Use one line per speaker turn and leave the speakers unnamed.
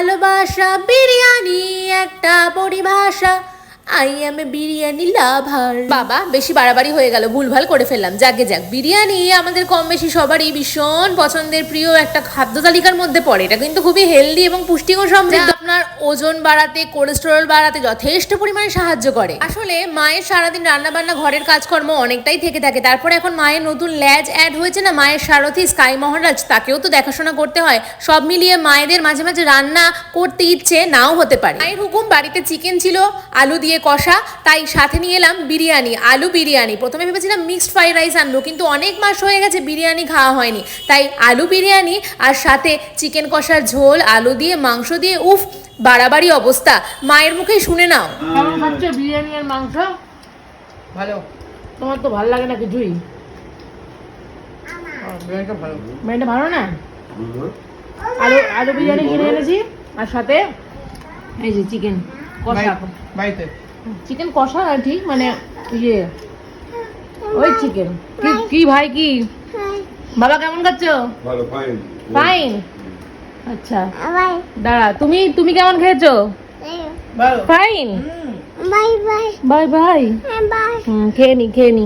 ভালোবাসা বিরিয়ানি একটা পরিভাষা। I am a biryani lover বাবা, বেশি বাড়াবাড়ি হয়ে গেল, ভুলভাল করে ফেললাম। যাকে যাক, বিরিয়ানি আমাদের কম বেশি সবারই ভীষণ পছন্দের প্রিয় একটা খাদ্য তালিকার মধ্যে পড়ে। এটা কিন্তু খুবই হেলদি এবং পুষ্টিকর সমৃদ্ধ। আপনার ওজন বাড়াতে কোলেস্টেরল বাড়াতে যথেষ্ট পরিমাণে সাহায্য করে। আসলে মায়ের সারাদিন রান্না বান্না ঘরের কাজকর্ম অনেকটাই থেকে থাকে। তারপরে এখন মায়ের নতুন ল্যাজ অ্যাড হয়েছে না, মায়ের সারথি স্কাই মহারাজ, তাকেও তো দেখাশোনা করতে হয়। সব মিলিয়ে মায়েদের মাঝে মাঝে রান্না করতে ইচ্ছে নাও হতে পারে। মায়ের হুকুম, বাড়িতে চিকেন ছিল, আলু দিয়ে কষা তাই সাথে নিয়ে এলাম বিরিয়ানি আলু বিরিয়ানি। প্রথমে ভেবেছিলাম মিক্সড ফ্রাইড রাইস আনব কিন্তু অনেক মাস হয়ে গেছে বিরিয়ানি খাওয়া হয়নি। তাই আলু বিরিয়ানি আর সাথে চিকেন কষার ঝোল আলু দিয়ে মাংস দিয়ে উফ বাড়াবাড়ি অবস্থা। মায়ের মুখেই শুনে নাও।
বিরিয়ানি আর মাংস।
ভালো।
তোমার তো ভালো লাগে না কিছুই
বিরিয়ানিটা ভালো।
মেয়েটা ভালো না? আলু আলু বিরিয়ানি কিনে এনেছি আর সাথে এই যে চিকেন কষা।
বাড়ি- বাড়িতে।
চিকেন কষা না ঠিক মানে ইয়ে। ওই চিকেন কি কি ভাই কি? বাবা কেমন খাচ্ছো?
ভালো ফাইন
ফাইন আচ্ছা। দাঁড়া তুমি তুমি কেমন খেয়েছো?
ভালো।
Fine
bye
bye. Bye. Bye খেয়ে নি খেয়ে নি।